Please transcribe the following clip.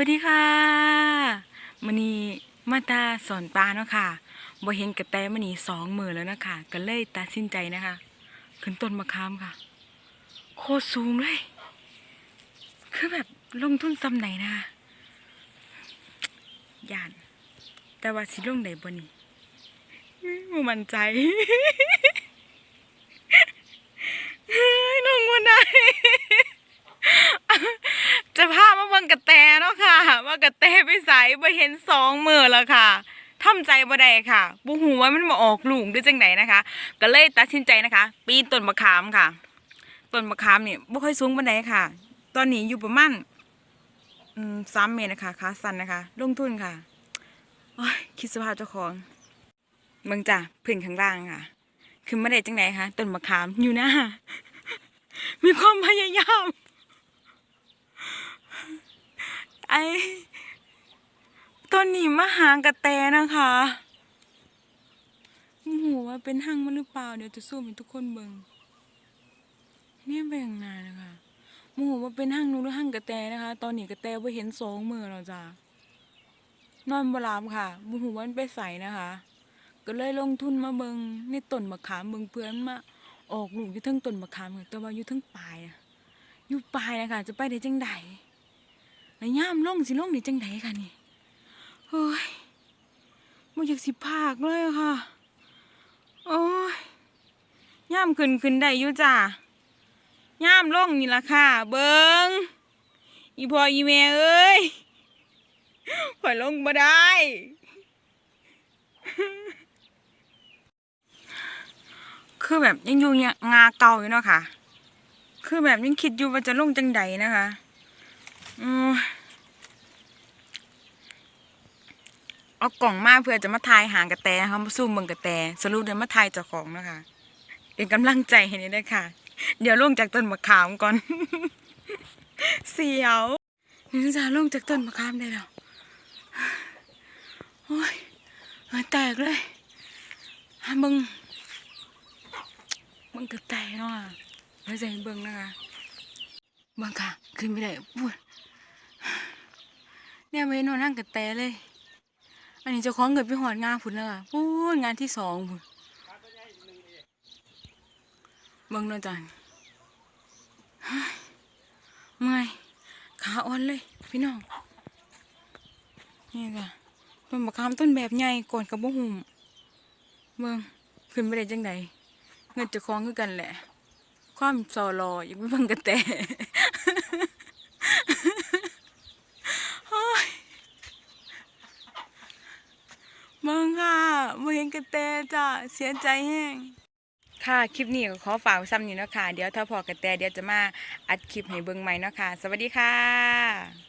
วัสดีค่ะมันนี้มาตาสอนปลาเนาะค่ะบ่เห็นกระแตมันนี้สองมือแล้วนะคะก็เลยตัดสินใจนะคะ ขึ้นต้นมะขามค่ะ โคตรสูงเลย คือแบบลงทุนซ้ำไหนนะย่าน แต่ว่าสิลงไหนบ่นี่บ่มั่นใจ เฮ้ยลงบ่ได้ จะพามาเบิ่งกระแตเนาะค่ะ ว่ากระ แตไปใส่บ่เห็นสองมือแล้วค่ะทำใจบ่ได้ค่ะบ่ฮู้ว่ามันมาออกลูกด้วยจังไดนนะคะ ก็เลยตัดสินใจนะคะ ปีนต้นมะขามค่ะต้นมะขามนี่บ่ค่อยสูงปานใดค่ะ ตอนนี้อยู่ประมาณอืมเมตรนะคะขาสั้นนะคะ ลงทุนค่ะคิดสภาพเจ้าของเบิ่งจ้ะพื้นข้างล่างค่ะขึ้นมาได้จังไดคะต้นมะขามอยู่หน้ามีความพยายามไอ้ ต้นนี้มาหางกระแตนะคะโอ้โหว่าเป็นห้างมันหรือเปล่า เดี๋ยวจะสู้ให้ทุกคนเบิงเนี่ยไปอย่างนานนะคะโมโหว่าเป็นห้างนูหรือห้างกระแตนะคะ ตอนนี้กระแตว่าเห็นสองมือแล้วจ้ะนอนบลามค่ะโมโหว่ามันไปใส่นะคะ ก็เลยลงทุนมาเบิงในต้นมะขามเบิงเพื่อนมาออกลูกอยู่ทั้งต้นมะขามแต่ว่าอยู่ทั้งปลายอะอยู่ปลายนะคะจะไปได้จังใดแล้วย่ามลงสิลงนี่จังไดค่ะนี่ อยากสิพากเลยค่ะ โอ้ยย่ามขึ้นขึ้นได้อยู่จ้าย่ามลงนี่ละค่ะ เบิงอีพ่ออีแม่เอ้ยข่อยลงบ่ได้ คือแบบยังอยู่เนี่ยงาเก่าอยู่เนาะค่ะ คือแบบยังคิดอยู่ว่าจะลงจังใดนะคะอืม เอากล่องมาเพื่อจะมาทายหางกระแตนะคะมาซูมเบิ่งกระแตสรุปเดี๋ยวมาทายเจ้าของนะคะเป็นกำลังใจให้นี่ด้วยค่ะ เดี๋ยวลงจากต้นมะขามก่อน เสียวนี่จะลงจากต้นมะขามได้แล้วโอ้ยแตกเลยหาเบิ่งเบิ่งกระแตเนาะไว้ใจเบิ่งนะคะบางค่ะ ขึ้นไม่ได้ปวดเนี่ยไม่นอนนั่งกับแตเลย อันนี้เจ้าของเกิดไปหอดงานผุนแล้วอะพูดงานที่สองผุนเบิ่งนอจันเฮ้ยเมื่อยขาอ่อนเลย พี่น้อง นี่ค่ะต้นมะขามต้นแบบใหญ่ก่อนกับบุหุ่มเบิ่งขึ้นไปได้จังใดเงินเจ้าของคือกันแหละ ความซอรอยังไม่บังกระแต โอ้ย มึงค่ะมึงเห็นกระแตจ้ะเสียใจแห้งค่ะคลิปนี้ก็ขอฝากไว้ซ้ำนี้เนาะค่ะเดี๋ยวถ้าพอกระแตเดี๋ยวจะมาอัดคลิปให้เบิ่งใหม่เนาะค่ะ สวัสดีค่ะ